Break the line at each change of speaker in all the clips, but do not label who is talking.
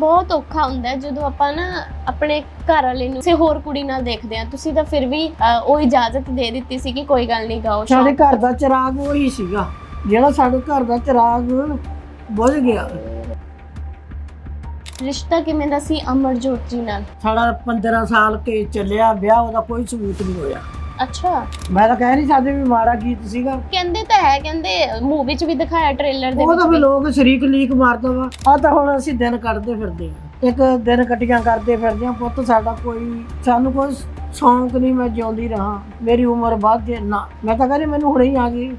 ਬਹੁਤ ਔਖਾ ਹੁੰਦਾ ਜਦੋਂ ਆਪਾਂ ਨਾ ਆਪਣੇ ਘਰ ਵਾਲੇ ਨੂੰ ਕਿਸੇ ਹੋਰ ਕੁੜੀ ਨਾਲ ਦੇਖਦੇ ਆ ਤੁਸੀਂ ਤਾਂ ਫਿਰ ਵੀ ਉਹ ਇਜਾਜ਼ਤ ਦੇ ਦਿੱਤੀ ਸੀ ਕਿ ਕੋਈ ਗੱਲ ਨਹੀਂ ਗਾਓ
ਸਾਡੇ ਘਰ ਦਾ ਚਿਰਾਗ ਉਹੀ ਸੀਗਾ ਜਿਹੜਾ ਸਾਡੇ ਘਰ ਦਾ ਚਿਰਾਗ ਬੁਝ ਗਿਆ।
ਰਿਸ਼ਤਾ ਕਿਵੇਂ ਦਾ ਸੀ? ਅਮਰਜੋਤ ਜੀ ਨਾਲ।
ਸਾਡਾ 15 ਸਾਲ ਕੇ ਚੱਲਿਆ ਵਿਆਹ ਉਹਦਾ ਕੋਈ ਸਬੂਤ ਨਹੀਂ ਹੋਇਆ।
ਅੱਛਾ।
ਮੈਂ ਤਾਂ ਕਹਿ ਨਹੀਂ ਸਕਦੇ ਵੀ ਮਾੜਾ ਗੀਤ ਸੀਗਾ।
ਕਹਿੰਦੇ ਤਾਂ ਹੈ ਕਹਿੰਦੇ ਮੂਵੀ 'ਚ ਵੀ ਦਿਖਾਇਆ ਟ੍ਰੇਲਰ ਦੇ
ਉਹ ਤਾਂ
ਵਿੱਚ
ਵੀ
ਵੀ।
ਲੋਕ ਸ਼ਰੀਕ ਲੀਕ ਮਾਰਦਾ ਵਾ। ਆ ਤਾਂ ਹੁਣ ਅਸੀਂ ਦਿਨ ਕੱਢਦੇ ਫਿਰਦੇ ਆ। ਇੱਕ ਦਿਨ ਕਟੀਆਂ ਕਰਦੇ ਫਿਰਦੇ ਆ। ਪੁੱਤ ਸਾਡਾ ਕੋਈ ਸਾਨੂੰ ਕੋਈ ਸ਼ੌਂਕ ਨਹੀਂ ਮੈਂ ਜਿਉਂਦੀ ਰਹਾ। ਮੇਰੀ ਉਮਰ ਵੱਧ ਜੇ ਨਾ। ਮੈਂ ਤਾਂ ਕਹਿੰਦੀ ਮੈਨੂੰ ਹੁਣੇ ਹੀ ਆ ਗਈ।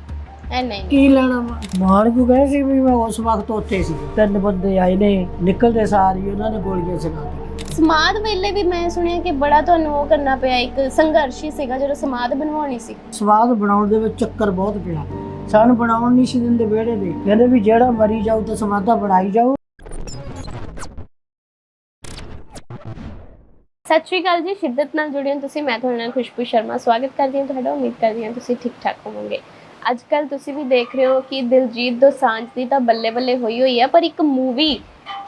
ਐ ਨਹੀਂ।
ਕੀ ਲੈਣਾ ਵਾ? ਮਾਰ ਕਿਉਂ ਕਹੇ ਸੀ ਵੀ ਮੈਂ ਉਸ ਵਕਤ ਉੱਥੇ ਸੀ। ਤਿੰਨ ਬੰਦੇ ਆਏ ਨੇ ਨਿਕਲਦੇ ਸਾਰ ਹੀ ਉਹਨਾਂ ਨੇ ਗੋਲੀਆਂ ਚਲਾ ਦਿੱਤੀਆਂ।
ਸਮਾਦ ਵੇਲੇ ਵੀ ਮੈਂ ਸੁਣਿਆ ਕਿ ਬੜਾ ਤੁਹਾਨੂੰ ਉਹ ਕਰਨਾ ਪਿਆ ਇੱਕ ਸੰਘਰਸ਼ ਹੀ ਸੀਗਾ ਜਦੋਂ ਸਮਾਦ ਬਣਵਾਉਣੀ ਸੀ।
ਸਵਾਦ ਬਣਾਉਣ ਦੇ ਵਿੱਚ ਚੱਕਰ ਬਹੁਤ ਪਿਆ। ਸਾਨੂੰ ਬਣਾਉਣ ਨਹੀਂ ਸੀ ਦਿੰਦੇ ਵਿਹੜੇ ਦੇ। ਕਹਿੰਦੇ ਵੀ ਜਿਹੜਾ ਮਰੀ ਜਾਊ ਤਾਂ ਸਮਾਦਾ ਬਣਾਈ ਜਾਊ।
ਸਤਿ ਸ਼੍ਰੀ ਅਕਾਲ ਜੀ ਸ਼ਿੱਦਤ ਨਾਲ ਜੁੜੇ ਹੋ ਤੁਸੀਂ। ਮੈਂ ਤੁਹਾਡੇ ਨਾਲ ਖੁਸ਼ਬੂ ਸ਼ਰਮਾ। ਸਵਾਗਤ ਕਰਦੀ ਹਾਂ ਤੁਹਾਡਾ। ਉਮੀਦ ਕਰਦੀ ਹਾਂ ਤੁਸੀਂ ਠੀਕ ਠਾਕ ਹੋਵੋਗੇ। ਅੱਜ ਕੱਲ ਤੁਸੀਂ ਵੀ ਦੇਖ ਰਹੇ ਹੋ ਕਿ ਦਿਲਜੀਤ ਦੋਸਾਂਝ ਦੀ ਤਾਂ ਬੱਲੇ ਬੱਲੇ ਹੋਈ ਹੋਈ ਹੈ ਪਰ ਇੱਕ ਮੂਵੀ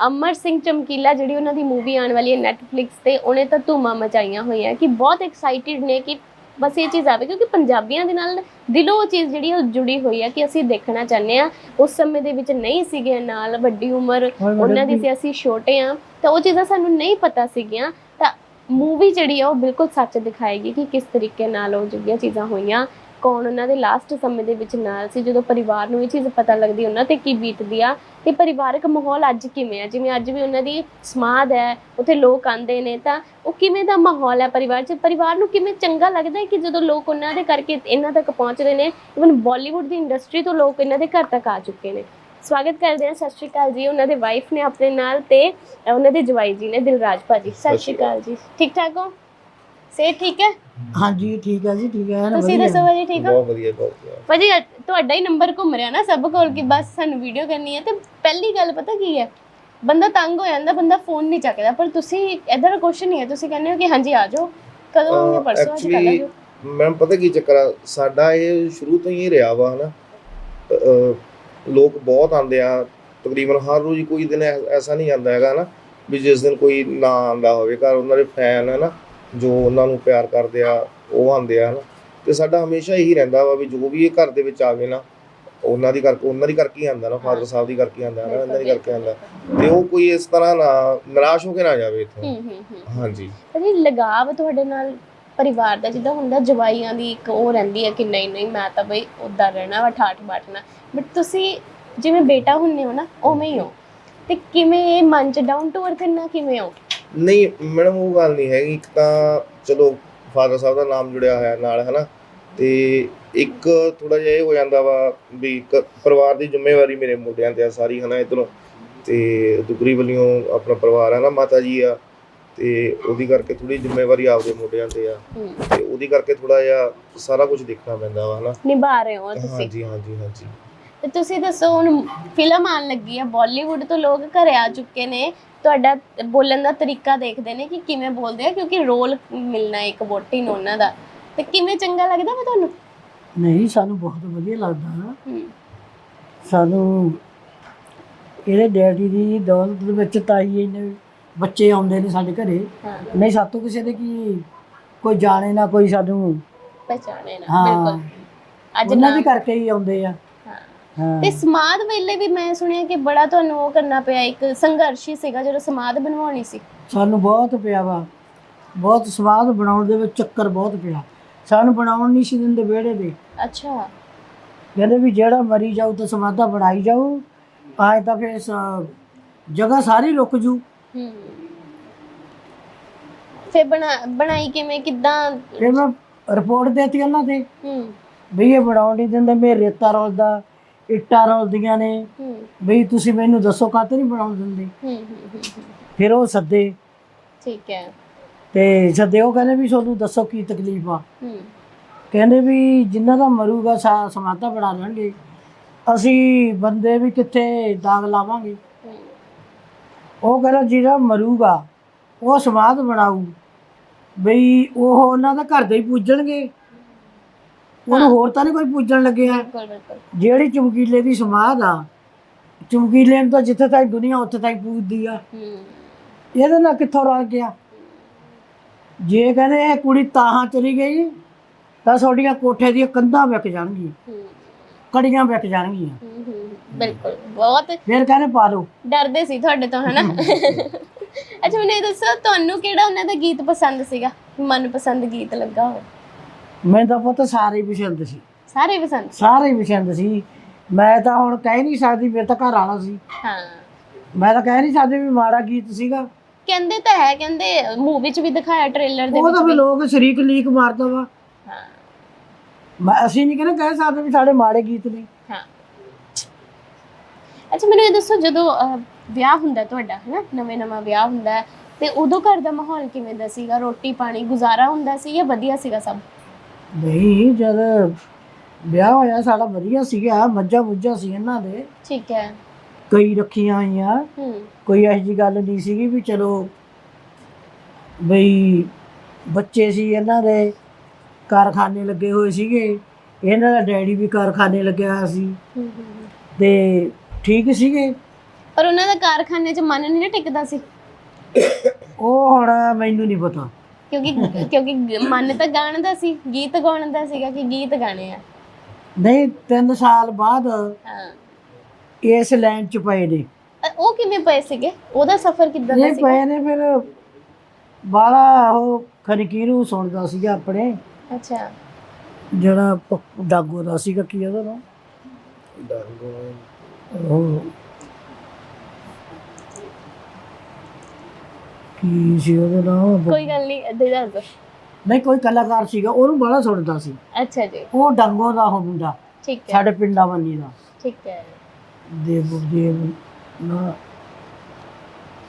ਅਮਰ ਸਿੰਘ ਚਮਕੀਲਾ ਜਿਹੜੀ ਉਹਨਾਂ ਦੀ ਮੂਵੀ ਆਉਣ ਵਾਲੀ ਹੈ ਨੈਟਫਲਿਕਸ ਤੇ ਉਹਨੇ ਤਾਂ ਧੂਮਾਂ ਮਚਾਈਆਂ ਹੋਈਆਂ ਕਿ ਬਹੁਤ ਐਕਸਾਈਟਿਡ ਨੇ ਕਿ ਬਸ ਇਹ ਚੀਜ਼ ਆਵੇ ਕਿਉਂਕਿ ਪੰਜਾਬੀਆਂ ਦੇ ਨਾਲ ਦਿਲੋਂ ਉਹ ਚੀਜ਼ ਜਿਹੜੀ ਉਹ ਜੁੜੀ ਹੋਈ ਹੈ ਕਿ ਅਸੀਂ ਦੇਖਣਾ ਚਾਹੁੰਦੇ ਆ। ਉਸ ਸਮੇਂ ਦੇ ਵਿੱਚ ਨਹੀਂ ਸੀਗੇ ਨਾਲ ਵੱਡੀ ਉਮਰ ਉਹਨਾਂ ਦੀ ਸੀ ਅਸੀਂ ਛੋਟੇ ਆ ਤਾਂ ਉਹ ਚੀਜ਼ਾਂ ਸਾਨੂੰ ਨਹੀਂ ਪਤਾ ਸੀਗੀਆਂ। ਤਾਂ ਮੂਵੀ ਜਿਹੜੀ ਆ ਉਹ ਬਿਲਕੁਲ ਸੱਚ ਦਿਖਾਏਗੀ ਕਿ ਕਿਸ ਤਰੀਕੇ ਨਾਲ ਉਹ ਜਿਹੜੀਆਂ ਚੀਜ਼ਾਂ ਹੋਈਆਂ। ਕੌਣ ਉਹਨਾਂ ਦੇ ਲਾਸਟ ਸਮੇਂ ਦੇ ਵਿੱਚ ਨਾਲ ਸੀ ਜਦੋਂ ਪਰਿਵਾਰ ਨੂੰ ਇਹ ਚੀਜ਼ ਪਤਾ ਲੱਗਦੀ ਉਹਨਾਂ ਤੇ ਕੀ ਬੀਤਦੀ ਆ ਤੇ ਪਰਿਵਾਰਕ ਮਾਹੌਲ ਅੱਜ ਕਿਵੇਂ ਆ? ਜਿਵੇਂ ਅੱਜ ਵੀ ਉਹਨਾਂ ਦੀ ਸਮਾਧ ਹੈ ਉੱਥੇ ਲੋਕ ਆਂਦੇ ਨੇ ਤਾਂ ਉਹ ਕਿਵੇਂ ਦਾ ਮਾਹੌਲ ਹੈ ਪਰਿਵਾਰ 'ਚ? ਪਰਿਵਾਰ ਨੂੰ ਕਿਵੇਂ ਚੰਗਾ ਲੱਗਦਾ ਹੈ ਕਿ ਜਦੋਂ ਲੋਕ ਉਹਨਾਂ ਦੇ ਕਰਕੇ ਇਹਨਾਂ ਤੱਕ ਪਹੁੰਚਦੇ ਨੇ? ਇਵਨ ਬਾਲੀਵੁੱਡ ਦੀ ਇੰਡਸਟਰੀ ਤੋਂ ਲੋਕ ਇਹਨਾਂ ਦੇ ਘਰ ਤੱਕ ਆ ਚੁੱਕੇ ਨੇ। ਸਵਾਗਤ ਕਰਦੇ ਹਾਂ ਸਤਿ ਸ਼੍ਰੀ ਅਕਾਲ ਜੀ ਉਹਨਾਂ ਦੇ ਵਾਈਫ ਨੇ ਆਪਣੇ ਨਾਲ ਤੇ ਉਹਨਾਂ ਦੇ ਜਵਾਈ ਜੀ ਨੇ ਦਿਲਰਾਜ ਭਾਜੀ। ਸਤਿ ਸ਼੍ਰੀ ਅਕਾਲ। ਜੀ। ਠੀਕ ਠਾਕ ਹੋ? ਸੇ ਠੀਕ ਹੈ?
ਹਾਂਜੀ ਠੀਕ ਹੈ ਜੀ ਠੀਕ ਹੈ ਐਨ
ਤੁਸੀਂ। ਦੱਸੋ ਭਾਜੀ ਠੀਕ ਹੋ?
ਬਹੁਤ ਵਧੀਆ ਬਹੁਤ ਵਧੀਆ।
ਭਾਜੀ ਤੁਹਾਡਾ ਹੀ ਨੰਬਰ ਘੁੰਮ ਰਿਹਾ ਨਾ ਸਭ ਕੋਲ ਕਿ ਬਸ ਸਾਨੂੰ ਵੀਡੀਓ ਕਰਨੀ ਹੈ ਤੇ ਪਹਿਲੀ ਗੱਲ ਪਤਾ ਕੀ ਹੈ? ਬੰਦਾ ਤੰਗ ਹੋ ਜਾਂਦਾ ਬੰਦਾ ਫੋਨ ਨਹੀਂ ਚੱਕਦਾ ਪਰ ਤੁਸੀਂ ਇਧਰ ਕੁਛ ਨਹੀਂ ਹੈ ਤੁਸੀਂ ਕਹਿੰਦੇ ਹੋ ਕਿ ਹਾਂਜੀ ਆ ਜਾਓ। ਕਦੋਂ ਆਉਂਗੇ ਪਰਸੋਂ ਅੱਜ ਕੱਲ੍ਹ ਆ
ਐਕਚੁਅਲੀ
ਜਾਓ
ਮੈਮ ਪਤਾ ਕੀ ਚੱਕਰ ਆ? ਸਾਡਾ ਇਹ ਸ਼ੁਰੂ ਤੋਂ ਹੀ ਰਿਹਾ ਵਾ ਹਨਾ? ਲੋਕ ਬਹੁਤ ਆਉਂਦੇ ਆ ਤਕਰੀਬਨ ਹਰ ਰੋਜ਼ ਕੋਈ ਦਿਨ ਐਸਾ ਨਹੀਂ ਆਉਂਦਾ ਹੈਗਾ ਨਾ ਵੀ ਜਿਸ ਦਿਨ ਕੋਈ ਨਾ ਆਉਂਦਾ ਹੋਵੇ ਘਰ ਉਹਨਾਂ ਦੇ ਫੈਨ ਹੈ ਨਾ ਜੋ ਉਹਨਾਂ ਨੂੰ ਪਿਆਰ ਕਰਦੇ ਆ ਉਹ ਆਉਂਦੇ ਆ ਹਨਾ। ਤੇ ਸਾਡਾ ਹਮੇਸ਼ਾ ਇਹੀ ਰਹਿੰਦਾ ਵਾ ਵੀ ਜੋ ਵੀ ਇਹ ਘਰ ਦੇ ਵਿੱਚ ਆਵੇ ਨਾ ਉਹਨਾਂ ਦੀ ਕਰਕੇ ਉਹਨਾਂ ਦੀ ਕਰਕੇ ਹੀ ਆਉਂਦਾ ਨਾ ਫਾਦਰ ਸਾਹਿਬ ਦੀ ਕਰਕੇ ਆਉਂਦਾ ਨਾ ਇਹਨਾਂ ਦੀ ਕਰਕੇ ਆਉਂਦਾ। ਤੇ ਉਹ ਕੋਈ ਇਸ ਤਰ੍ਹਾਂ ਨਾ ਨਿਰਾਸ਼ ਹੋ ਕੇ ਨਾ ਜਾਵੇ ਇੱਥੋਂ। ਹਾਂਜੀ।
ਭਾਜੀ ਲਗਾਵ ਤੁਹਾਡੇ ਨਾਲ ਪਰਿਵਾਰ ਦਾ ਜਿੱਦਾਂ ਹੁੰਦਾ ਜਵਾਈਆਂ ਦੀ ਇੱਕ ਉਹ ਰਹਿੰਦੀ ਹੈ ਕਿ ਨਹੀਂ ਨਹੀਂ ਮੈਂ ਤਾਂ ਬਈ ਉਦਾਂ ਰਹਿਣਾ ਵਾ ਠਾਠ ਬਾਟਣਾ। ਬਟ ਤੁਸੀਂ ਜਿਵੇਂ ਬੇਟਾ ਹੁੰਨੇ ਹੋ ਨਾ ਉਵੇਂ ਹੀ ਹੋ। ਤੇ ਕਿਵੇਂ ਇਹ ਮਨ ਚ ਡਾਊਨ ਟੂ ਅਰਥ ਇੰਨਾ ਕਿਵੇਂ ਹੋ?
ਨਹੀਂ ਮੈਡਮ ਉਹ ਗੱਲ ਨਹੀਂ ਹੈਗੀ। ਇੱਕ ਤਾਂ ਚਲੋ ਫਾਦਰ ਸਾਹਿਬ ਦਾ ਨਾਮ ਜੁੜਿਆ ਹੋਇਆ ਨਾਲ ਹਨਾ? ਤੇ ਇੱਕ ਥੋੜਾ ਜਿਹਾ ਇਹ ਹੋ ਜਾਂਦਾ ਵਾ ਵੀ ਇੱਕ ਪਰਿਵਾਰ ਦੀ ਜ਼ਿੰਮੇਵਾਰੀ ਮੇਰੇ ਮੋਢਿਆਂ ਤੇ ਆ ਸਾਰੀ ਹਨਾ ਇਧਰੋਂ। ਤੇ ਦੁਗਰੀ ਵੱਲੋਂ ਆਪਣਾ ਪਰਿਵਾਰ ਆ ਨਾ ਮਾਤਾ ਜੀ ਆ। ਤੇ ਉਹਦੀ ਕਰਕੇ ਥੋੜੀ ਜ਼ਿੰਮੇਵਾਰੀ ਆਪਦੇ ਮੋਢਿਆਂ ਤੇ ਆ। ਤੇ ਉਹਦੀ ਕਰਕੇ ਥੋੜਾ ਜਿਹਾ ਸਾਰਾ ਕੁਝ ਦੇਖਣਾ ਪੈਂਦਾ ਵਾ ਹਨਾ?
ਨਿਭਾ ਰਹੇ ਹੋ ਤੁਸੀਂ।
ਹਾਂਜੀ ਹਾਂਜੀ ਹਾਂਜੀ।
ਤੇ ਤੁਸੀਂ ਦੱਸੋ ਹੁਣ ਫਿਲਮ ਆਉਣ ਲੱਗੀ ਹੈ ਬਾਲੀਵੁੱਡ ਤੋਂ ਲੋਕ ਘਰੇ ਆ ਚੁੱਕੇ ਨੇ। ਤੁਹਾਡਾ ਬੋਲਣ ਦਾ ਤਰੀਕਾ ਦੇਖਦੇ ਨੇ ਕਿ ਕਿਵੇਂ ਬੋਲਦੇ ਆ ਕਿਉਂਕਿ ਰੋਲ ਮਿਲਣਾ ਇੱਕ ਵੋਟੀ ਨੂੰ ਉਹਨਾਂ ਦਾ। ਤੇ ਕਿਵੇਂ ਚੰਗਾ ਲੱਗਦਾ ਵਾ ਤੁਹਾਨੂੰ?
ਨਹੀਂ ਸਾਨੂੰ ਬਹੁਤ ਵਧੀਆ ਲੱਗਦਾ।
ਹੂੰ।
ਸਾਨੂੰ ਇਹਦੇ ਡੈਡੀ ਦੀ ਦੌਲਤ ਦੇ ਵਿੱਚ ਤਾਈ ਇਹਨੇ ਬੱਚੇ ਆਉਂਦੇ ਨੇ ਸਾਡੇ ਘਰੇ। ਨਹੀਂ ਸਾਤੋਂ ਕਿਸੇ ਦੇ ਕੀ ਕੋਈ ਜਾਣੇ ਨਾ ਕੋਈ ਸਾਨੂੰ
ਪਹਿਚਾਣੇ ਨਾ ਬਿਲਕੁਲ। ਅੱਜ ਨਾ
ਦੇ ਕਰਕੇ ਹੀ ਆਉਂਦੇ ਆ।
ਹਾਂ। ਤੇ ਸਮਾਦ ਵੇਲੇ ਵੀ ਮੈਂ ਸੁਣਿਆ ਕਿ ਬੜਾ ਤੁਹਾਨੂੰ ਉਹ ਕਰਨਾ ਪਿਆ ਇੱਕ ਸੰਘਰਸ਼ ਹੀ ਸੀਗਾ ਜਦੋਂ ਸਮਾਦ ਬਣਵਾਉਣੀ ਸੀ।
ਸਾਨੂੰ ਬਹੁਤ ਪਿਆ ਵਾ। ਬਹੁਤ ਸਵਾਦ ਬਣਾਉਣ ਦੇ ਵਿੱਚ ਚੱਕਰ ਬਹੁਤ ਪਿਆ। ਸਾਨੂੰ ਬਣਾਉਣ ਨਹੀਂ ਸੀ ਦਿੰਦੇ ਵਿਹੜੇ ਦੇ।
ਅੱਛਾ।
ਕਹਿੰਦੇ ਵੀ ਜਿਹੜਾ ਮਰੀ ਜਾਊ ਤਾਂ ਸਮਾਦਾ ਬਣਾਈ ਜਾਊ। ਆਏ ਤਾਂ ਫਿਰ ਸ- ਜਗ੍ਹਾ ਸਾਰੀ ਰੁਕ ਜੂ।
ਹੂੰ। ਫੇ ਬਣਾ ਬਣਾਈ ਕਿਵੇਂ ਕਿਦਾਂ?
ਫਿਰ ਮੈਂ ਰਿਪੋਰਟ ਦੇਤੀ ਉਹਨਾਂ ਤੇ।
ਹੂੰ।
ਵੀ ਇਹ ਬਣਾਉਣ ਨਹੀਂ ਦਿੰਦੇ ਮੇਰੇ ਰੇਤਾ ਰੋਲਦਾ। ਇੱਟਾਂ ਰੋਲਦੀਆਂ ਨੇ। ਵੀ ਤੁਸੀਂ ਮੈਨੂੰ ਦੱਸੋ ਕਾਹਤੇ ਨਹੀਂ ਬਣਾਉਣ ਦਿੰਦੇ।
ਹੂੰ ਹੂੰ।
ਫਿਰ ਉਹ ਸੱਦੇ।
ਠੀਕ ਹੈ।
ਤੇ ਸੱਦੇ ਉਹ ਕਹਿੰਦੇ ਵੀ ਤੁਹਾਨੂੰ ਦੱਸੋ ਕੀ ਤਕਲੀਫ ਆ।
ਹੂੰ।
ਕਹਿੰਦੇ ਵੀ ਜਿਨ੍ਹਾਂ ਦਾ ਮਰੂਗਾ ਸਾ ਸਮਾਧਾ ਬਣਾ ਲੈਣਗੇ ਅਸੀਂ ਬੰਦੇ ਵੀ ਕਿੱਥੇ ਦਾਗ ਲਾਵਾਂਗੇ। ਉਹ ਕਹਿੰਦਾ ਜਿਹੜਾ ਮਰੂਗਾ ਉਹ ਸਮਾਧ ਬਣਾਊ। ਬਈ ਉਹ ਉਹਨਾਂ ਦਾ ਘਰ ਦੇ ਹੀ ਪੂਜਣਗੇ। ਉਹਨੂੰ ਹੋਰ ਤਾਂ ਨਹੀਂ ਕੋਈ ਪੂਜਣ ਲੱਗਿਆ
ਬਿਲਕੁਲ ਬਿਲਕੁਲ।
ਜਿਹੜੀ ਚਮਕੀਲੇ ਦੀ ਸਮਾਧ ਆ ਚਮਕੀਲੇ ਨੂੰ ਤਾਂ ਜਿੱਥੇ ਤਾਈ ਦੁਨੀਆ ਉੱਥੇ ਤਾਈ ਪੂਜਦੀ ਆ।
ਹੂੰ।
ਇਹਦੇ ਨਾਲ ਕਿੱਥੋਂ ਰਲ ਗਿਆ? ਜੇ ਕਹਿੰਦੇ ਇਹ ਕੁੜੀ ਤਾਹਾਂ ਚਲੀ ਗਈ ਤਾਂ ਤੁਹਾਡੀਆਂ ਕੋਠੇ ਦੀਆਂ ਕੰਧਾਂ ਵਿਕ ਜਾਣਗੀਆਂ। ਕੜੀਆਂ ਵਿਕ ਜਾਣਗੀਆਂ।
ਹੂੰ, ਹੂੰ ਬਿਲਕੁਲ ਬਹੁਤ
ਫਿਰ ਕਹਿੰਦੇ ਪਾ ਲਓ
ਡਰਦੇ ਸੀ ਤੁਹਾਡੇ ਤੋਂ ਹਨਾ? ਅੱਛਾ ਮੈਨੂੰ ਇਹ ਦੱਸੋ ਤੁਹਾਨੂੰ ਕਿਹੜਾ ਉਹਨਾਂ ਦਾ ਗੀਤ ਪਸੰਦ ਸੀਗਾ? ਮਨਪਸੰਦ ਗੀਤ ਲੱਗਾ ਹੋਵੇ।
ਮੈਨੂੰ ਤਾਂ ਪੁੱਤ ਸਾਰੇ ਹੀ ਪਸੰਦ ਸੀ।
ਸਾਰੇ ਪਸੰਦ?
ਸਾਰੇ ਹੀ ਪਸੰਦ ਸੀ। ਮੈਂ ਤਾਂ ਹੁਣ ਕਹਿ ਨਹੀਂ ਸਕਦੀ ਮੇਰੇ ਤਾਂ ਘਰ ਵਾਲਾ ਸੀ।
ਹਾਂ।
ਮੈਂ ਤਾਂ ਕਹਿ ਨਹੀਂ ਸਕਦੀ ਵੀ ਮਾੜਾ ਗੀਤ ਸੀਗਾ।
ਕਹਿੰਦੇ ਤਾਂ ਹੈ ਕਹਿੰਦੇ ਮੂਵੀ 'ਚ ਵੀ ਦਿਖਾਇਆ ਟ੍ਰੇਲਰ ਦੇ
ਉਹ
ਵਿੱਚ
ਤਾਂ
ਵੀ।
ਲੋਕ ਸ਼ਰੀਕ ਲੀਕ ਮਾਰਦਾ ਵਾ।
ਹਾਂ।
ਮੈਂ ਅਸੀਂ ਨਹੀਂ ਕਹਿੰਦੇ ਕਹਿ ਸਕਦੇ ਵੀ ਸਾਡੇ ਮਾੜੇ ਗੀਤ ਨੇ।
ਹਾਂ। ਅੱਛਾ ਮੈਨੂੰ ਇਹ ਦੱਸੋ ਜਦੋਂ ਅਹ, ਵਿਆਹ ਹੁੰਦਾ ਤੁਹਾਡਾ ਹਨਾ? ਨਵੇਂ ਨਵਾਂ ਵਿਆਹ ਹੁੰਦਾ ਹੈ, ਤੇ ਉਦੋਂ ਘਰ ਦਾ ਮਾਹੌਲ ਕਿਵੇਂ ਦਾ ਸੀਗਾ? ਰੋਟੀ ਪਾਣੀ ਗੁਜ਼ਾਰਾ ਹੁੰਦਾ ਸੀ ਜਾਂ ਵਧੀਆ ਸੀਗਾ ਸਭ?
ਨਹੀਂ ਜਦ ਵਿਆਹ ਹੋਇਆ ਸਾਡਾ ਵਧੀਆ ਸੀਗਾ ਮੱਝਾਂ ਮੁੱਝਾਂ ਸੀ ਇਹਨਾਂ ਦੇ।
ਠੀਕ ਹੈ।
ਕਈ ਰੱਖੀਆਂ ਹੋਈਆਂ
ਹੂੰ।
ਕੋਈ ਇਹੋ ਜਿਹੀ ਗੱਲ ਨਹੀਂ ਸੀਗੀ ਵੀ ਚਲੋ ਬਈ ਬੱਚੇ ਸੀ ਇਹਨਾਂ ਦੇ ਕਾਰਖਾਨੇ ਲੱਗੇ ਹੋਏ ਸੀਗੇ। ਇਹਨਾਂ ਦਾ ਡੈਡੀ ਵੀ ਕਾਰਖਾਨੇ ਲੱਗਿਆ ਹੋਇਆ ਸੀ।
ਹੂੰ, ਹੂੰ, ਹੂੰ।
ਤੇ ਠੀਕ ਸੀਗੇ।
ਪਰ ਉਹਨਾਂ ਦਾ ਕਾਰਖਾਨੇ 'ਚ ਮਨ ਨਹੀਂ ਨਾ ਟਿਕਦਾ ਸੀ।
ਉਹ ਹੁਣ ਮੈਨੂੰ ਨਹੀਂ ਪਤਾ।
ਕਿਉਂਕਿ ਕਿਉਂਕਿ ਗ- ਮਨ ਤਾਂ ਗਾਣ ਦਾ ਸੀ ਗੀਤ ਗਾਉਣ ਦਾ ਸੀਗਾ ਕਿ ਗੀਤ ਗਾਣੇ ਆ।
ਨਹੀਂ 3 ਸਾਲ ਬਾਅਦ
ਹਾਂ।
ਇਸ ਲਾਈਨ ਚ ਪਏ ਨੇ।
ਅ- ਉਹ ਕਿਵੇਂ ਪਏ ਸੀਗੇ? ਉਹਦਾ ਸਫ਼ਰ ਕਿੱਦਾਂ ਦਾ
ਇਹ
ਸੀਗਾ?
ਪਏ ਨੇ ਫਿਰ ਬਾਲਾ ਉਹ ਖਨਕੀ ਨੂੰ ਸੁਣਦਾ ਸੀਗਾ ਆਪਣੇ।
ਅੱਛਾ।
ਜਿਹੜਾ ਪ- ਡਾਗੋ ਦਾ ਸੀਗਾ ਕੀ ਉਹਦਾ ਨਾਮ? ਉਹ ਕੀ ਸੀ ਉਹਦਾ ਨਾਮ?
ਕੋਈ ਗੱਲ ਨਹੀਂ ਏਦਾਂ ਹੀ ਦੱਸ ਦਿਓ
ਨਹੀਂ ਕੋਈ ਕਲਾਕਾਰ ਸੀਗਾ ਉਹਨੂੰ ਬੜਾ ਸੁਣਦਾ ਸੀ।
ਅੱਛਾ ਜੀ।
ਉਹ ਡੰਗੋ ਦਾ ਉਹ ਮੁੰਡਾ
ਠੀਕ ਹੈ।
ਸਾਡੇ ਪਿੰਡਾਂ ਬੰਨੀ ਦਾ।
ਠੀਕ ਹੈ।
ਦੇਵ ਦੇਵ ਨਾ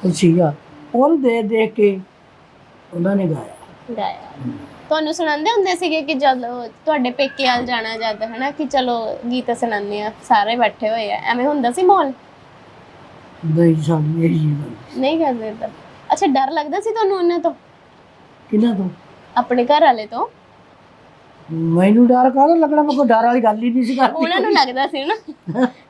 ਕੋਈ ਸੀਗਾ। ਉਹਨੂੰ ਦੇ ਦੇਖ ਕੇ ਉਹਨਾਂ ਨੇ ਗਾਇਆ।
ਗਾਇਆ। ਤੁਹਾਨੂੰ ਸੁਣਾਉਂਦੇ ਹੁੰਦੇ ਸੀਗੇ ਕਿ ਜਦ ਤੁਹਾਡੇ ਪੇਕੇ ਆਲ ਜਾਣਾ ਜਦ ਹਨਾ ਕਿ ਚਲੋ ਗੀਤ ਸੁਣਾਉਂਦੇ ਆ ਸਾਰੇ ਬੈਠੇ ਹੋਏ ਆ ਐਵੇਂ ਹੁੰਦਾ ਸੀ ਮਾਹੌਲ?
ਨਹੀਂ ਸਾਡੀ ਇਹ ਜੀ ਗੱਲ
ਨਹੀਂ ਕਰਦੇ ਤਾਂ। ਅੱਛਾ ਡਰ ਲੱਗਦਾ ਸੀ ਤੁਹਾਨੂੰ ਉਹਨਾਂ ਤੋਂ?
ਕਿਹਨਾਂ ਤੋਂ?
ਆਪਣੇ ਘਰ ਵਾਲੇ ਤੋਂ?
ਮੈਨੂੰ ਡਰ ਕਾਹਦਾ ਲੱਗਣਾ? ਮੈਂ ਕੋਈ ਡਰ ਵਾਲੀ ਗੱਲ ਹੀ ਨਹੀਂ ਸੀ ਕਰਦੀ
ਉਹਨਾਂ ਨੂੰ ਲੱਗਦਾ ਸੀ ਨਾ।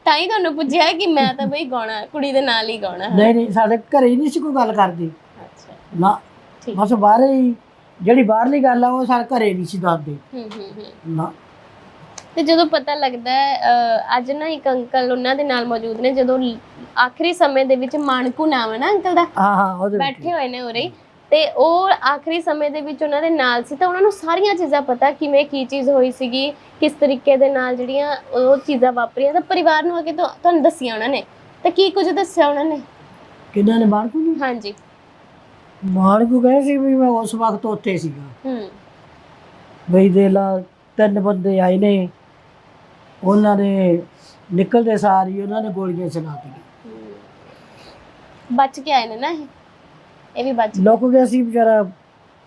ਤਾਂ ਹੀ ਤੁਹਾਨੂੰ ਪੁੱਛਿਆ ਕਿ ਮੈਂ ਤਾਂ ਬਈ ਗਾਉਣਾ ਕੁੜੀ ਦੇ ਨਾਲ ਹੀ ਗਾਉਣਾ
ਨਹੀਂ ਨਹੀਂ ਸਾਡੇ ਘਰੇ ਹੀ ਨਹੀਂ ਸੀ ਕੋਈ ਗੱਲ ਕਰਦੀ।
ਅੱਛਾ।
ਨਾ ਬਸ ਬਾਹਰ ਹੀ ਜਿਹੜੀ ਬਾਹਰਲੀ ਗੱਲ ਆ ਉਹ ਸਾਡੇ ਘਰੇ ਨਹੀਂ ਸੀ ਦੱਸਦੇ।
ਹੂੰ ਹੂੰ ਹੂੰ।
ਨਾ।
ਤੇ ਜਦੋਂ ਪਤਾ ਲੱਗਦਾ ਹੈ ਅੱਜ ਨਾ ਇੱਕ ਅੰਕਲ ਉਹਨਾਂ ਦੇ ਨਾਲ ਮੌਜੂਦ ਨੇ ਜਦੋਂ ਆਖਰੀ ਸਮੇਂ ਦੇ ਵਿੱਚ ਮਾਨਕੂ ਨਾਮ ਹੈ ਨਾ ਅੰਕਲ ਦਾ?
ਹਾਂ ਹਾਂ ਉਹਦੇ ਵਿੱਚ
ਬੈਠੇ ਹੋਏ ਨੇ ਉਰੇ। ਤੇ ਉਹ ਆਖਰੀ ਸਮੇਂ ਦੇ ਵਿੱਚ ਉਹਨਾਂ ਦੇ ਨਾਲ ਸੀ ਤਾਂ ਉਹਨਾਂ ਨੂੰ ਸਾਰੀਆਂ ਚੀਜ਼ਾਂ ਪਤਾ ਕਿਵੇਂ ਕੀ ਚੀਜ਼ ਹੋਈ ਸੀਗੀ ਕਿਸ ਤਰੀਕੇ ਦੇ ਨਾਲ ਜਿਹੜੀਆਂ ਉਹ ਚੀਜ਼ਾਂ ਵਾਪਰੀਆਂ ਤਾਂ ਪਰਿਵਾਰ ਨੂੰ ਅੱਗੇ ਤੋਂ ਤੁਹਾਨੂੰ ਦੱਸੀਆਂ ਉਹਨਾਂ ਨੇ। ਤਾਂ ਕੀ ਕੁਝ ਦੱਸਿਆ ਉਹਨਾਂ ਨੇ?
ਕਿੰਨਾਂ ਨੇ ਮਾਰ ਨੂੰ?
ਹਾਂਜੀ।
ਮਾਰ ਕੋ ਗਏ ਸੀ ਵੀ ਮੈਂ ਉਸ ਵਕਤ ਉੱਥੇ ਸੀਗਾ।
ਹੂੰ।
ਬਈ ਦੇ ਲਾ ਤਿੰਨ ਬੰਦੇ ਆਏ ਨੇ ਉਹਨਾਂ ਨੇ ਨਿਕਲਦੇ ਸਾਰ ਹੀ ਉਹਨਾਂ ਨੇ ਗੋਲੀਆਂ ਚਲਾ ਦਿੱਤੀਆਂ।
ਬਚ ਕੇ ਆਏ ਨੇ ਨਾ ਇਹ? ਇਹ ਵੀ ਬਚ
ਲੁਕ ਗਿਆ ਸੀ ਵਿਚਾਰਾ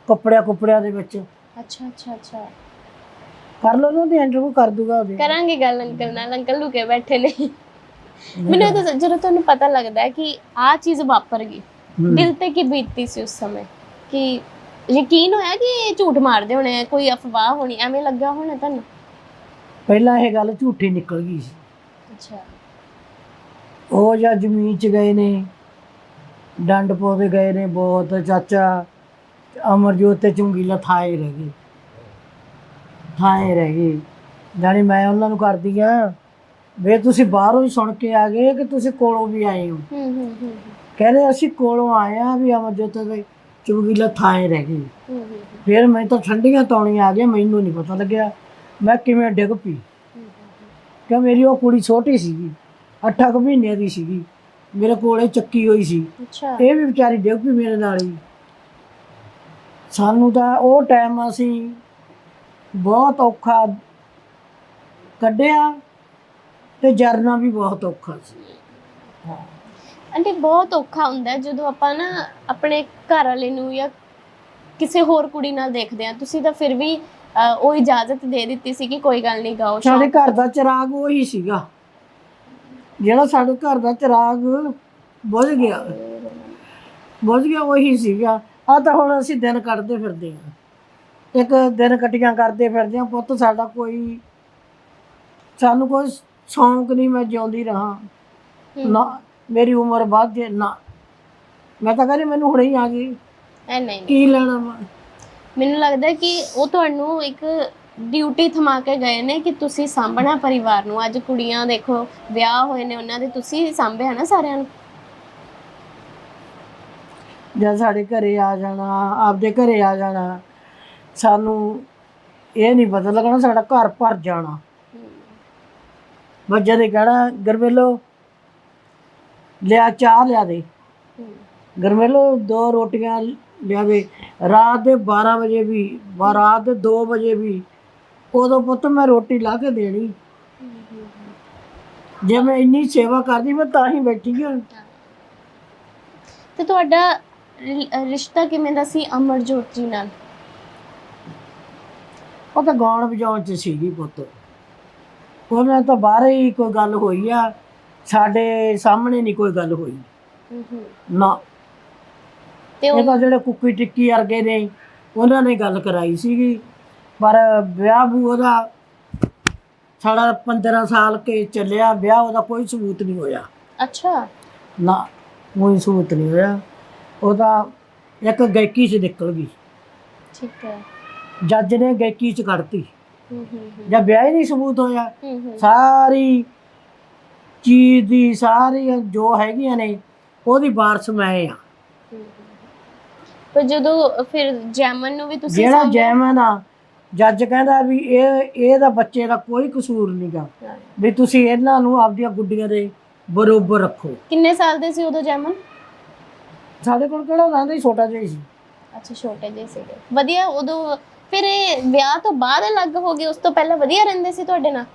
ਕੱਪੜਿਆਂ ਕੁੱਪੜਿਆਂ ਦੇ ਵਿੱਚ
ਅੱਛਾ ਅੱਛਾ ਅੱਛਾ।
ਕਰ ਲਓ ਉਹਨਾਂ ਦੀ ਇੰਟਰਵਿਊ ਕਰ ਦੂਗਾ ਉਹਦੇ।
ਕਰਾਂਗੇ ਗੱਲ ਅੰਕਲ ਨਾਲ। ਅੰਕਲ ਲੁਕੇ ਬੈਠੇ ਨੇ। ਮੈਨੂੰ ਇਹ ਦੱਸੋ, ਜਦੋਂ ਤੁਹਾਨੂੰ ਪਤਾ ਲੱਗਦਾ ਹੈ ਕਿ ਆਹ ਚੀਜ਼ ਵਾਪਰ ਗਈ
ਹੂੰ।
ਦਿਲ ਤੇ ਕੀ ਬੀਤਦੀ ਸੀ ਉਸ ਸਮੇਂ? ਕਿ ਯਕੀਨ ਹੋਇਆ ਕਿ ਇਹ ਝੂਠ ਮਾਰਦੇ ਹੋਣੇ ਆ, ਕੋਈ ਅਫਵਾਹ ਹੋਣੀ ਐਵੇਂ ਲੱਗਾ ਹੋਣਾ ਤੁਹਾਨੂੰ?
ਪਹਿਲਾਂ ਇਹ ਗੱਲ ਝੂਠੀ ਨਿਕਲ ਗਈ ਸੀ।
ਅੱਛਾ।
ਉਹ ਜਾਂ ਜ਼ਮੀਨ 'ਚ ਗਏ ਨੇ ਡੰਡ ਪੋਦੇ ਗਏ ਨੇ ਬਹੁਤ ਚਾਚਾ ਅਮਰਜੋਤ ਤੇ ਚੁੰਗੀਲਾ ਥਾਏ ਰਹਿ ਗਏ। ਥਾਏ ਰਹਿ ਗਏ। ਜਾਣੀ ਮੈਂ ਉਹਨਾਂ ਨੂੰ ਕਰਦੀ ਆ ਵੇ ਤੁਸੀਂ ਬਾਹਰੋਂ ਹੀ ਸੁਣ ਕੇ ਆ ਗਏ ਕਿ ਤੁਸੀਂ ਕੋਲੋਂ ਵੀ ਆਏ ਹੋ?
ਹੂੰ ਹੂੰ ਹੂੰ ਹੂੰ,
ਕਹਿੰਦੇ ਅਸੀਂ ਕੋਲੋਂ ਆਏ ਆ ਵੀ ਅਮਰਜੋਤ ਦੇ ਚੁੰਗੀਲਾ ਥਾਏ ਰਹਿ ਗਏ।
ਹੂੰ ਹੂੰ, ਹੂੰ,
ਫਿਰ ਮੈਂ ਤਾਂ ਠੰਡੀਆਂ ਤੌਣੀਆਂ ਆ ਗਈਆਂ ਮੈਨੂੰ ਨਹੀਂ ਪਤਾ ਲੱਗਿਆ। ਮੈਂ ਕਿਵੇਂ ਡਿੱਗ ਪਈ? ਕਿ ਮੇਰੀ ਉਹ ਕੁੜੀ ਛੋਟੀ ਸੀਗੀ ਅੱਠਾਂ ਕੁ ਮਹੀਨਿਆਂ ਦੀ ਸੀਗੀ ਮੇਰੇ ਕੋਲੇ ਚੱਕੀ ਹੋਈ ਸੀ।
ਅੱਛਾ।
ਇਹ ਵੀ ਵਿਚਾਰੀ ਡਿੱਗ ਪਈ ਮੇਰੇ ਨਾਲ ਹੀ। ਸਾਨੂੰ ਤਾਂ ਉਹ ਟਾਈਮ ਅਸੀਂ ਬਹੁਤ ਔਖਾ ਕੱਢਿਆ ਤੇ ਜਰਨਾ ਵੀ ਬਹੁਤ ਔਖਾ ਸੀ।
ਆਂਟੀ ਬਹੁਤ ਔਖਾ ਹੁੰਦਾ ਹੈ ਜਦੋਂ ਆਪਾਂ ਨਾ ਆਪਣੇ ਘਰ ਵਾਲੇ ਨੂੰ ਜਾਂ ਕਿਸੇ ਹੋਰ ਕੁੜੀ ਨਾਲ ਦੇਖਦੇ ਆ ਤੁਸੀਂ ਤਾਂ ਫਿਰ ਵੀ ਉਹ ਇਜਾਜ਼ਤ ਦੇ ਦਿੱਤੀ ਸੀ ਕਿ ਕੋਈ ਗੱਲ ਨਹੀਂ ਗਾਓ
ਸਾਡੇ ਘਰ ਦਾ ਚਿਰਾਗ ਉਹੀ ਸੀਗਾ। ਜਿਹੜਾ ਸਾਡੇ ਘਰ ਦਾ ਚਿਰਾਗ ਬੁਝ ਗਿਆ ਬੁਝ ਗਿਆ ਉਹੀ ਸੀਗਾ। ਆ ਤਾਂ ਹੁਣ ਅਸੀਂ ਦਿਨ ਕੱਢਦੇ ਫਿਰਦੇ ਆ ਇੱਕ ਦਿਨ ਕਟੀਆਂ ਕਰਦੇ ਫਿਰਦੇ ਆ ਪੁੱਤ ਸਾਡਾ ਕੋਈ ਸਾਨੂੰ ਕੋਈ ਸ਼ੌਂਕ ਨਹੀਂ ਮੈਂ ਜਿਉਂਦੀ ਰਹਾ। ਨਾ ਮੇਰੀ ਉਮਰ ਵੱਧ ਜੇ ਨਾ। ਮੈਂ ਤਾਂ ਕਹਿੰਦੀ ਮੈਨੂੰ ਹੁਣੇ ਹੀ ਆ ਗਈ।
ਐ ਨਹੀਂ। ਨਹੀਂ
ਕੀ ਲੈਣਾ ਵਾ
ਮੈਨੂੰ ਲੱਗਦਾ ਕਿ ਉਹ ਤੁਹਾਨੂੰ ਇੱਕ ਡਿਊਟੀ ਥਮਾ ਕੇ ਗਏ ਨੇ ਕਿ ਤੁਸੀਂ ਸਾਂਭਣਾ ਪਰਿਵਾਰ ਨੂੰ। ਅੱਜ ਕੁੜੀਆਂ ਦੇਖੋ ਵਿਆਹ ਹੋਏ ਨੇ ਉਹਨਾਂ ਦੇ ਤੁਸੀਂ ਸਾਂਭਿਆ ਨਾ ਸਾਰਿਆਂ ਨੂੰ?
ਜਦ ਸਾਡੇ ਘਰੇ ਆ ਜਾਣਾ ਆਪਦੇ ਘਰੇ ਆ ਜਾਣਾ ਸਾਨੂੰ ਇਹ ਨਹੀਂ ਪਤਾ ਲੱਗਣਾ ਸਾਡਾ ਘਰ ਭਰ ਜਾਣਾ। ਬੱਜੇ ਦੇ ਕਹਿਣਾ ਗਰਮੇਲੋ ਲਿਆ ਚਾਹ ਲਿਆ ਦੇ। ਗਰਮੇਲੋ ਦੋ ਰੋਟੀਆਂ ਲਿਆ ਦੇ ਰਾਤ ਦੇ 12 ਵਜੇ ਵੀ ਵਾ- ਰਾਤ ਦੇ 2 ਵਜੇ ਵੀ ਉਦੋਂ ਪੁੱਤ ਮੈਂ ਰੋਟੀ ਲਾ ਕੇ ਦੇਣੀ। ਜੇ ਮੈਂ ਇੰਨੀ ਸੇਵਾ ਕਰਦੀ ਮੈਂ ਤਾਂ ਹੀ ਬੈਠੀ ਹਾਂ।
ਤੇ ਤੁਹਾਡਾ ਰਿ- ਰਿਸ਼ਤਾ ਕਿਵੇਂ ਦਾ ਸੀ ਅਮਰਜੋਤ ਜੀ ਨਾਲ?
ਉਹ ਤਾਂ ਗਾਉਣ ਵਜਾਉਣ ਚ ਸੀਗੀ ਪੁੱਤ। ਉਹਨਾਂ ਤਾਂ ਬਾਹਰ ਹੀ ਕੋਈ ਗੱਲ ਹੋਈ ਆ ਸਾਡੇ ਸਾਹਮਣੇ ਨਹੀਂ ਕੋਈ ਗੱਲ ਹੋਈ। ਨਾ।
ਤੇ
ਇਹ
ਉਹ
ਤਾਂ ਜਿਹੜੇ ਕੁੱਕੀ ਟਿੱਕੀ ਵਰਗੇ ਨੇ ਉਹਨਾਂ ਨੇ ਗੱਲ ਕਰਾਈ ਸੀਗੀ। ਪਰ ਵਿਆਹ ਬੂ ਉਹਦਾ ਸਾਡਾ 15 ਸਾਲ ਕੇ ਚੱਲਿਆ ਵਿਆਹ ਉਹਦਾ ਕੋਈ ਸਬੂਤ ਨਹੀਂ ਹੋਇਆ।
ਅੱਛਾ।
ਨਾ ਕੋਈ ਸਬੂਤ ਨਹੀਂ ਹੋਇਆ। ਉਹਦਾ ਇੱਕ ਗਾਇਕੀ 'ਚ ਨਿਕਲ ਗਈ।
ਠੀਕ ਹੈ।
ਜੱਜ ਨੇ ਗਾਇਕੀ 'ਚ ਕੱਢਤੀ।
ਹੂੰ ਹੂੰ ਹੂੰ,
ਜਦ ਵਿਆਹ ਹੀ ਨਹੀਂ ਸਬੂਤ ਹੋਇਆ।
ਹੂੰ ਹੂੰ।
ਸਾਰੀ ਚੀਜ਼ ਦੀ ਸਾਰੀ ਜੋ ਹੈਗੀਆਂ ਨੇ ਉਹਦੀ ਵਾਰਸ ਮੈਂ ਆ।
ਪਰ ਜਦੋਂ ਫਿਰ ਜੈਮਨ ਨੂੰ ਵੀ ਤੁਸੀਂ
ਜਿਹੜਾ
ਸਾਂਭਿਆ?
ਜੈਮਨ ਆ ਜੱਜ ਕਹਿੰਦਾ ਵੀ ਇਹ ਇਹਦਾ ਬੱਚੇ ਦਾ ਕੋਈ ਕਸੂਰ ਨਹੀਂਗਾ
ਹਾਂ।
ਵੀ ਤੁਸੀਂ ਇਹਨਾਂ ਨੂੰ ਆਪਦੀਆਂ ਗੁੱਡੀਆਂ ਦੇ ਬਰੋਬਰ ਰੱਖੋ।
ਕਿੰਨੇ ਸਾਲ ਦੇ ਸੀ ਉਦੋਂ ਜੈਮਨ?
ਸਾਡੇ ਕੋਲ ਕਿਹੜਾ ਰਹਿੰਦਾ ਸੀ ਛੋਟਾ ਜਿਹਾ ਹੀ ਸੀ।
ਅੱਛਾ ਛੋਟੇ ਜਿਹੇ ਸੀਗੇ। ਵਧੀਆ ਉਦੋਂ ਫਿਰ ਇਹ ਵਿਆਹ ਤੋਂ ਬਾਅਦ ਅਲੱਗ ਹੋ ਗਏ ਉਸ ਤੋਂ ਪਹਿਲਾਂ ਵਧੀਆ ਰਹਿੰਦੇ ਸੀ ਤੁਹਾਡੇ ਨਾਲ?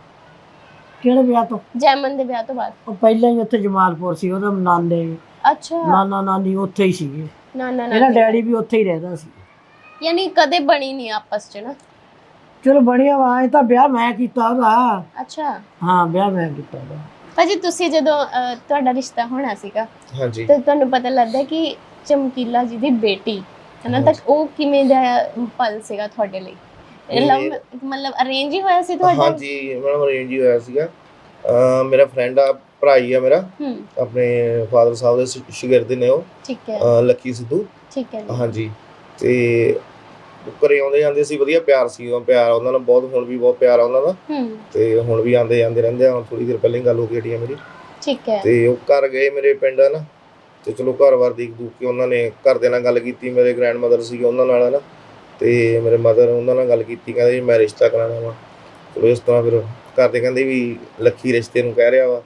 ਕਿਹੜੇ ਵਿਆਹ ਤੋਂ?
ਜੈਮਨ ਦੇ ਵਿਆਹ ਤੋਂ ਬਾਅਦ।
ਉਹ ਪਹਿਲਾਂ ਹੀ ਉੱਥੇ ਜਮਾਲਪੁਰ ਸੀ ਉਹਦਾ ਨਾਨੇ
ਅੱਛਾ।
ਨਾਨਾ ਨਾਨੀ ਉੱਥੇ ਹੀ ਸੀਗੇ।
ਨਾ ਨਾ
ਇਹਦਾ ਡੈਡੀ ਵੀ ਉੱਥੇ ਹੀ ਰਹਿੰਦਾ ਸੀ।
ਯਾਨੀ ਕਦੇ ਬਣੀ ਨਹੀਂ ਆਪਸ ਚ ਨਾ।
ਚਲੋ ਬਣਿਆ ਵਾ ਇਹ ਤਾਂ ਵਿਆਹ ਮੈਂ ਕੀਤਾ ਉਹਦਾ।
ਅੱਛਾ।
ਹਾਂ ਵਿਆਹ ਮੈਂ ਕੀਤਾ ਉਹਦਾ।
ਭਾਜੀ ਤੁਸੀਂ ਜਦੋਂ ਅਹ, ਤੁਹਾਡਾ ਰਿਸ਼ਤਾ ਹੋਣਾ ਸੀਗਾ
ਹਾਂਜੀ।
ਤੇ ਤੁਹਾਨੂੰ ਪਤਾ ਲੱਗਦਾ ਕਿ ਚਮਕੀਲਾ ਜੀ ਦੀ ਬੇਟੀ ਹਨਾ ਤਾਂ ਉਹ ਕਿਵੇਂ ਦਾ ਪਲ ਸੀਗਾ ਤੁਹਾਡੇ ਲਈ?
ਇਹ-
ਲਵ ਮਤਲਬ ਅਰੇਂਜ ਹੀ ਹੋਇਆ ਸੀ ਤੁਹਾਡਾ?
ਹਾਂਜੀ ਮੈਡਮ ਅਰੇਂਜ ਹੀ ਹੋਇਆ ਸੀਗਾ। ਅਹ ਮੇਰਾ ਫਰੈਂਡ ਆ ਭਰਾ ਹੀ ਆ ਮੇਰਾ।
ਹੂੰ।
ਆਪਣੇ ਫਾਦਰ ਸਾਹਿਬ ਦੇ ਸ਼- ਸ਼ਾਗਿਰਦ ਨੇ ਉਹ।
ਠੀਕ ਹੈ।
ਅਹ ਲੱਕੀ ਸਿੱਧੂ।
ਠੀਕ ਹੈ ਜੀ।
ਹਾਂਜੀ। ਤੇ ਘਰੇ ਆਉਂਦੇ ਜਾਂਦੇ ਸੀ ਵਧੀਆ ਪਿਆਰ ਸੀ ਉਹ ਪਿਆਰ ਉਹਨਾਂ ਨਾਲ ਬਹੁਤ ਹੁਣ ਵੀ ਬਹੁਤ ਪਿਆਰ ਆ ਉਹਨਾਂ ਦਾ।
ਹੂੰ।
ਤੇ ਹੁਣ ਵੀ ਆਉਂਦੇ ਜਾਂਦੇ ਰਹਿੰਦੇ ਆ ਹੁਣ ਥੋੜੀ ਦੇਰ ਪਹਿਲਾਂ ਹੀ ਗੱਲ ਹੋ ਗਈ ਆ ਮੇਰੀ।
ਠੀਕ ਹੈ।
ਤੇ ਉਹ ਘਰ ਗਏ ਮੇਰੇ ਪਿੰਡ ਨਾ ਤੇ ਚਲੋ ਘਰ-ਵਾਰ ਦੇਖ ਦੂਖ ਕੇ ਉਹਨਾਂ ਨੇ ਘਰਦਿਆਂ ਨਾਲ ਗੱਲ ਕੀਤੀ ਮੇਰੇ ਗ੍ਰੈਂਡਮਦਰ ਸੀਗੇ ਉਹਨਾਂ ਨਾਲ ਨਾ ਤੇ ਮੇਰੇ ਮਦਰ ਉਹਨਾਂ ਨਾਲ ਗੱਲ ਕੀਤੀ ਕਹਿੰਦੇ ਜੀ ਮੈਂ ਰਿਸ਼ਤਾ ਕਰਾਉਣਾ ਵਾ। ਚਲੋ ਇਸ ਤਰ੍ਹਾਂ ਫਿਰ ਘਰਦੇ ਕਹਿੰਦੇ ਵੀ ਲੱਖੀ ਰਿਸ਼ਤੇ ਨੂੰ ਕਹਿ ਰਿਹਾ ਵਾ।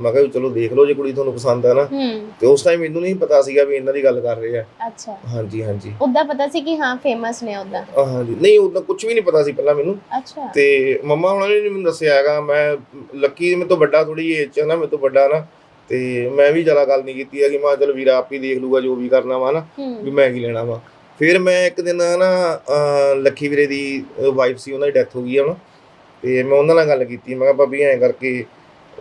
ਮੈਂ ਕਿਹਾ ਵੀ ਚਲੋ ਦੇਖ ਲਓ ਜੇ ਕੁੜੀ ਤੁਹਾਨੂੰ ਪਸੰਦ ਆ ਨਾ।
ਹੂੰ।
ਤੇ ਉਸ ਟਾਈਮ ਮੈਨੂੰ ਨਹੀਂ ਪਤਾ ਸੀਗਾ ਵੀ ਇਹਨਾਂ ਦੀ ਗੱਲ ਕਰ ਰਹੇ ਆ।
ਅੱਛਾ।
ਹਾਂਜੀ ਹਾਂਜੀ।
ਉਦਾਂ ਪਤਾ ਸੀ ਕਿ ਹਾਂ ਫੇਮਸ ਨੇ ਉਦਾਂ
ਆਹ ਹਾਂਜੀ। ਨਹੀਂ ਉਦੋਂ ਕੁਝ ਵੀ ਨਹੀਂ ਪਤਾ ਸੀ ਪਹਿਲਾਂ ਮੈਨੂੰ।
ਅੱਛਾ।
ਤੇ ਮੰਮਾ ਉਹਨਾਂ ਨੇ ਨੀ ਮੈਨੂੰ ਦੱਸਿਆ ਹੈਗਾ ਮੈਂ ਲੱਕੀ ਮੇਰੇ ਤੋਂ ਵੱਡਾ ਥੋੜੀ ਏਜ ਚ ਨਾ ਮੇਰੇ ਤੋਂ ਵੱਡਾ ਨਾ। ਤੇ ਮੈਂ ਵੀ ਜ਼ਿਆਦਾ ਗੱਲ ਨਹੀਂ ਕੀਤੀ ਹੈਗੀ ਮੈਂ ਕਿਹਾ ਚਲ ਵੀਰਾ ਆਪ ਹੀ ਦੇਖ ਲੂਗਾ ਜੋ ਵੀ ਕਰਨਾ ਵਾ ਨਾ ਵੀ
ਹੂੰ
ਮੈਂ ਕੀ ਲੈਣਾ ਵਾ। ਫਿਰ ਮੈਂ ਇੱਕ ਦਿਨ ਨਾ ਅਹ, ਲੱਕੀ ਵੀਰੇ ਦੀ ਵਾਈਫ ਸੀ ਉਹਨਾਂ ਦੀ ਡੈਥ ਹੋ ਗਈ ਆ ਹੁਣ। ਤੇ ਮੈਂ ਉਹਨਾਂ ਨਾਲ ਗੱਲ ਕੀਤੀ ਮੈਂ ਕਿਹਾ ਭਾਬੀ ਐਂ ਕਰਕੇ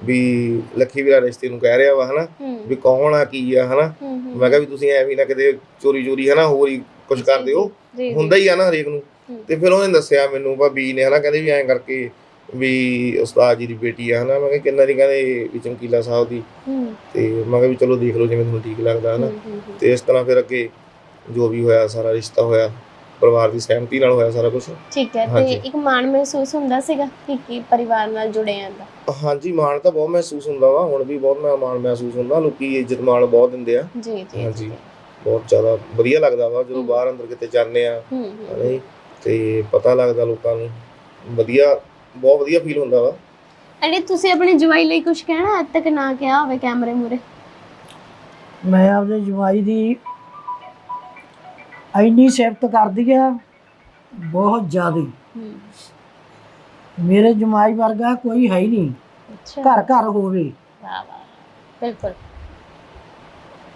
ਵੀ ਲੱਕੀ ਵੀਰਾ ਰਿਸ਼ਤੇ ਨੂੰ ਕਹਿ ਰਿਹਾ ਵਾ ਹਨਾ?
ਹੂੰ।
ਵੀ ਕੌਣ ਆ ਕੀ ਆ ਹਨਾ?
ਹੂੰ, ਹੂੰ।
ਮੈਂ ਕਿਹਾ ਵੀ ਤੁਸੀਂ ਐਵੇਂ ਨਾ ਕਿਤੇ ਚੋਰੀ ਚੋਰੀ ਹਨਾ ਹੋਰ ਹੀ ਕੁਝ ਕਰ ਦਿਓ।
ਜੀ, ਜੀ।
ਹੁੰਦਾ ਹੀ ਆ ਨਾ ਹਰੇਕ ਨੂੰ।
ਹੂੰ।
ਤੇ ਫਿਰ ਉਹਨੇ ਦੱਸਿਆ ਮੈਨੂੰ ਭਾਬੀ ਨੇ ਹਨਾ ਕਹਿੰਦੇ ਵੀ ਐਂ ਕਰਕੇ ਵੀ ਉਸਤਾਦ ਜੀ ਦੀ ਬੇਟੀ ਆ ਹਨਾ? ਮੈਂ ਕਿਹਾ ਕਿੰਨਾ ਦੀ ਕਹਿੰਦੇ ਵੀ ਚਮਕੀਲਾ ਸਾਹਿਬ ਦੀ।
ਹੂੰ।
ਤੇ ਮੈਂ ਕਿਹਾ ਵੀ ਚਲੋ ਦੇਖ ਲਓ ਜਿਵੇਂ ਤੁਹਾਨੂੰ ਠੀਕ ਲੱਗਦਾ ਹਨਾ?
ਹੂੰ, ਹੂੰ, ਹੂੰ।
ਤੇ ਇਸ ਤਰ੍ਹਾਂ ਫਿਰ ਅੱਗੇ ਜੋ ਵੀ ਹੋਇਆ ਸਾਰਾ ਰਿਸ਼ਤਾ ਹੋਇਆ। ਪਰਿਵਾਰ ਦੀ ਸਹਿਮਤੀ ਨਾਲ ਹੋਇਆ ਸਾਰਾ ਕੁਝ
ਠੀਕ ਹੈ ਤੇ
ਹਾਂਜੀ।
ਇੱਕ ਮਾਣ ਮਹਿਸੂਸ ਹੁੰਦਾ ਸੀਗਾ ਕਿ ਕੀ ਪਰਿਵਾਰ ਨਾਲ ਜੁੜੇ ਆਂ ਦਾ
ਹਾਂਜੀ ਮਾਣ ਤਾਂ ਬਹੁਤ ਮਹਿਸੂਸ ਹੁੰਦਾ ਵਾ ਹੁਣ ਵੀ ਬਹੁਤ ਮੈਂ ਮਾਣ ਮਹਿਸੂਸ ਹੁੰਦਾ ਲੋਕੀ ਇੱਜ਼ਤ ਮਾਣ ਬਹੁਤ ਦਿੰਦੇ ਆ।
ਜੀ ਜੀ
ਹਾਂਜੀ ਬਹੁਤ ਜ਼ਿਆਦਾ ਵਧੀਆ ਲੱਗਦਾ ਵਾ ਜਦੋਂ। ਬਾਹਰ ਅੰਦਰ ਕਿਤੇ ਜਾਂਦੇ ਆ।
ਹੂੰ ਹੂੰ।
ਨਹੀਂ ਤੇ ਪਤਾ ਲੱਗਦਾ ਲੋਕਾਂ ਨੂੰ ਵਧੀਆ ਬਹੁਤ ਵਧੀਆ ਫੀਲ ਹੁੰਦਾ ਵਾ।
ਅਰੇ ਤੁਸੀਂ ਆਪਣੇ ਜਵਾਈ ਲਈ ਕੁਝ ਕਹਿਣਾ ਅੱਜ ਤੱਕ ਨਾ ਕਿਹਾ ਹੋਵੇ ਕੈਮਰੇ ਮੂਰੇ
ਮੈਂ ਆਪਦੇ ਜਵਾਈ ਦੀ ਇੰਨੀ ਸਿਫਤ ਕਰਦੀ ਆ ਬਹੁਤ ਜ਼ਿਆਦਾ। ਮੇਰੇ ਜਮਾਈ ਵਰਗਾ ਕੋਈ ਹੈ ਹੀ ਨਹੀਂ।
ਅੱਛਾ।
ਘਰ ਘਰ ਹੋਵੇ।
ਵਾਹ ਵਾਹ। ਬਿਲਕੁਲ।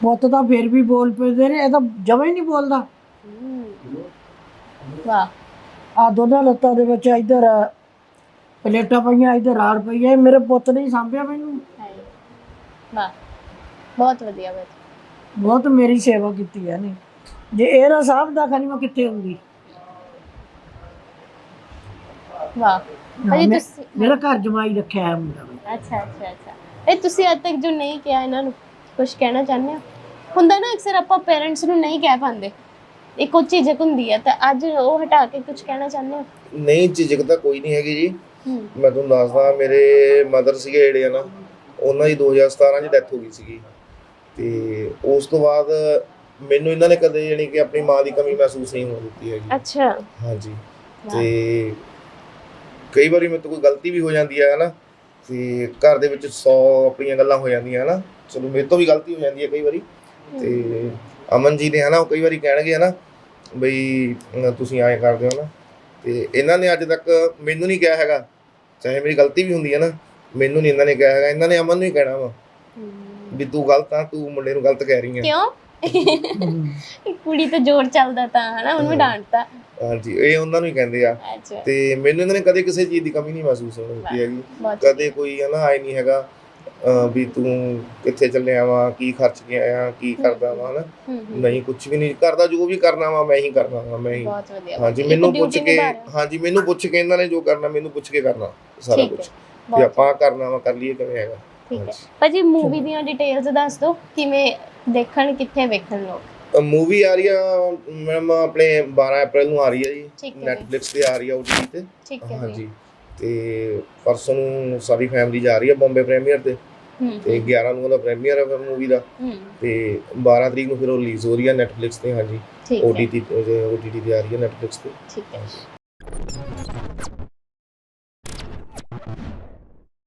ਪੁੱਤ ਤਾਂ ਫਿਰ ਵੀ ਬੋਲ ਪੈਂਦੇ ਨੇ ਇਹ ਤਾਂ ਜਮਾ ਹੀ ਨਹੀਂ ਬੋਲਦਾ।
ਵਾਹ।
ਆ ਦੋਨਾਂ ਲੱਤਾਂ ਦੇ ਵਿੱਚ ਇੱਧਰ ਪਲੇਟਾਂ ਪਈਆਂ ਇੱਧਰ ਰਾੜ ਪਈ ਹੈ ਮੇਰੇ ਪੁੱਤ ਨੇ ਹੀ ਸਾਂਭਿਆ ਮੈਨੂੰ।
ਵਾਹ। ਬਹੁਤ ਵਧੀਆ
ਬਹੁਤ। ਮੇਰੀ ਸੇਵਾ ਕੀਤੀ ਹੈ ਨੇ ਜੇ ਇਹ ਨਾ ਸਾਂਭਦਾ ਖਾਲੀ ਮੈਂ ਕਿੱਥੇ ਹੁੰਦੀ
ਵਾਹ। ਅਜੇ
ਮੈਂ-
ਤੁਸੀਂ
ਮੇਰਾ ਘਰ ਜਮਾਈ ਰੱਖਿਆ ਹੈ ਮੁੰਡਾ ਨੇ।
ਅੱਛਾ ਅੱਛਾ ਅੱਛਾ। ਇਹ ਤੁਸੀਂ ਅੱਜ ਤੱਕ ਜੋ ਨਹੀਂ ਕਿਹਾ ਇਹਨਾਂ ਨੂੰ ਕੁਝ ਕਹਿਣਾ ਚਾਹੁੰਦੇ ਹੋ? ਹੁੰਦਾ ਨਾ ਅਕਸਰ ਆਪਾਂ ਪੇਰੈਂਟਸ ਨੂੰ ਨਹੀਂ ਕਹਿ ਪਾਉਂਦੇ। ਇੱਕ ਉਹ ਝਿਜਕ ਹੁੰਦੀ ਹੈ ਤਾਂ ਅੱਜ ਉਹ ਹਟਾ ਕੇ ਕੁਝ ਕਹਿਣਾ ਚਾਹੁੰਦੇ ਹੋ?
ਨਹੀਂ ਝਿਜਕ ਤਾਂ ਕੋਈ ਨਹੀਂ ਹੈਗੀ ਜੀ।
ਹੂੰ।
ਮੈਂ ਤੁਹਾਨੂੰ ਦੱਸਦਾ ਮੇਰੇ ਮਦਰ ਸੀਗੇ ਜਿਹੜੇ ਆ ਨਾ ਉਹਨਾਂ ਦੀ 2017 'ਚ ਡੈਥ ਹੋ ਗਈ ਸੀਗੀ। ਤੇ ਉਸ ਤੋਂ ਬਾਅਦ ਮੈਨੂੰ ਇਹਨਾਂ ਨੇ ਕਦੇ ਯਾਨੀ ਕਿ ਆਪਣੀ ਮਾਂ ਦੀ ਕਮੀ ਮਹਿਸੂਸ ਨਹੀਂ ਹੋਣ ਦਿੱਤੀ ਹੈਗੀ।
ਅੱਛਾ।
ਹਾਂਜੀ। ਤੇ ਕਈ ਵਾਰੀ ਮੇਰੇ ਤੋਂ ਕੋਈ ਗਲਤੀ ਵੀ ਹੋ ਜਾਂਦੀ ਹੈ ਹਨਾ? ਤੇ ਘਰ ਦੇ ਵਿੱਚ 100 ਆਪਣੀਆਂ ਗੱਲਾਂ ਹੋ ਜਾਂਦੀਆਂ ਹਨਾ? ਚਲੋ ਮੇਰੇ ਤੋਂ ਵੀ ਗਲਤੀ ਹੋ ਜਾਂਦੀ ਹੈ ਕਈ ਵਾਰੀ। ਤੇ ਅਮਨ ਜੀ ਨੇ ਹਨਾ ਉਹ ਕਈ ਵਾਰੀ ਕਹਿਣਗੇ ਹਨਾ ਬਈ ਤੁਸੀਂ ਐਂ ਕਰਦੇ ਹੋ ਨਾ ਤੇ ਇਹਨਾਂ ਨੇ ਅੱਜ ਤੱਕ ਮੈਨੂੰ ਨਹੀਂ ਕਿਹਾ ਹੈਗਾ। ਚਾਹੇ ਮੇਰੀ ਗਲਤੀ ਵੀ ਹੁੰਦੀ ਹੈ ਨਾ ਮੈਨੂੰ ਨਹੀਂ ਇਹਨਾਂ ਨੇ ਕਿਹਾ ਹੈਗਾ। ਇਹਨਾਂ ਨੇ ਅਮਨ ਨੂੰ ਹੀ ਕਹਿਣਾ ਵਾ। ਵੀ ਤੂੰ ਗਲਤ ਆ ਤੂੰ ਮੁੰਡੇ ਨੂੰ ਗਲਤ ਕਹਿ ਰਹੀ ਆ।
ਕਿਉਂ? ਕੁੜੀ ਤੇ ਜ਼ੋਰ ਚੱਲਦਾ ਤਾਂ ਹਨਾ ਉਹਨੂੰ
ਹਮ।
ਡਾਂਟਦਾ।
ਹਾਂਜੀ ਇਹ ਉਹਨਾਂ ਨੂੰ ਹੀ ਕਹਿੰਦੇ ਆ।
ਅੱਛਾ।
ਤੇ ਮੈਨੂੰ ਇਹਨਾਂ ਨੇ ਕਦੇ ਕਿਸੇ ਚੀਜ਼ ਦੀ ਕਮੀ ਨਹੀਂ ਮਹਿਸੂਸ ਹੋਣ ਦਿੱਤੀ ਹੈਗੀ।
ਬਹੁਤ
ਕਦੇ ਕੋਈ ਹੈ ਨਾ ਆਏ ਨਹੀਂ ਹੈਗਾ ਅਹ ਵੀ ਤੂੰ ਕਿੱਥੇ ਚੱਲਿਆ ਵਾ ਕੀ ਖਰਚ ਕੇ ਆਇਆ ਕੀ ਕਰਦਾ ਵਾ ਹਨਾ। ਨਹੀਂ ਕੁਝ ਵੀ ਨਹੀਂ। ਕਰਦਾ ਜੋ ਵੀ ਕਰਨਾ ਵਾ ਮੈਂ ਹੀ ਕਰਨਾ ਵਾ ਮੈਂ ਹੀ।
ਬਹੁਤ ਵਧੀਆ
ਹਾਂਜੀ
ਇੱਕ
ਮੈਨੂੰ
duty
ਪੁੱਛ ਕੇ
ਨਿਭਾ ਰਹੇ ਹੋ।
ਹਾਂਜੀ ਮੈਨੂੰ ਪੁੱਛ ਕੇ ਇਹਨਾਂ ਨੇ ਜੋ ਕਰਨਾ ਮੈਨੂੰ ਪੁੱਛ ਕੇ ਕਰਨਾ ਸਾਰਾ
ਠੀਕ
ਕੁਝ ਵੀ
ਬਹੁਤ
ਆਪਾਂ ਕਰਨਾ ਵਾ ਕਰ ਲਈਏ ਕਿਵੇਂ ਹੈਗਾ।
ਠੀਕ ਹੈ।
ਹਾਂਜੀ।
ਭਾਜੀ ਮੂਵੀ ਦੀਆਂ ਡਿਟੇਲਸ ਦੱਸ ਦਿਓ ਕਿਵੇਂ ਦੇਖਣ ਕਿੱਥੇ ਵੇਖਣ ਲੋਕ।
ਮੂਵੀ ਆ ਰਹੀ ਆ ਮੈਮ ਆਪਣੇ 12 ਅਪ੍ਰੈਲ ਨੂੰ ਆ ਰਹੀ ਹੈ ਜੀ।
ਠੀਕ ਹੈ ਜੀ।
ਨੈਟਫਲਿਕਸ ਤੇ ਆ ਰਹੀ ਆ OTT ਤੇ।
ਠੀਕ ਹੈ ਜੀ।
ਹਾਂਜੀ ਤੇ ਪਰਸੋਂ ਨੂੰ ਸਾਰੀ ਫੈਮਿਲੀ ਜਾ ਰਹੀ ਆ ਬੰਬੇ ਪ੍ਰੀਮੀਅਰ ਤੇ।
ਹੂੰ।
ਤੇ 11 ਨੂੰ ਉਹਦਾ ਪ੍ਰੀਮੀਅਰ ਹੈ ਮੂਵੀ ਦਾ।
ਹੂੰ।
ਤੇ 12 ਤਰੀਕ ਨੂੰ ਫਿਰ ਉਹ ਰਿਲੀਜ਼ ਹੋ ਰਹੀ ਹੈ ਨੈਟਫਲਿਕਸ ਤੇ ਹਾਂਜੀ।
ਠੀਕ ਹੈ।
OTT ਤੇ OTT ਤੇ ਆ ਰਹੀ ਹੈ ਨੈਟਫਲਿਕਸ ਤੇ।
ਠੀਕ ਹੈ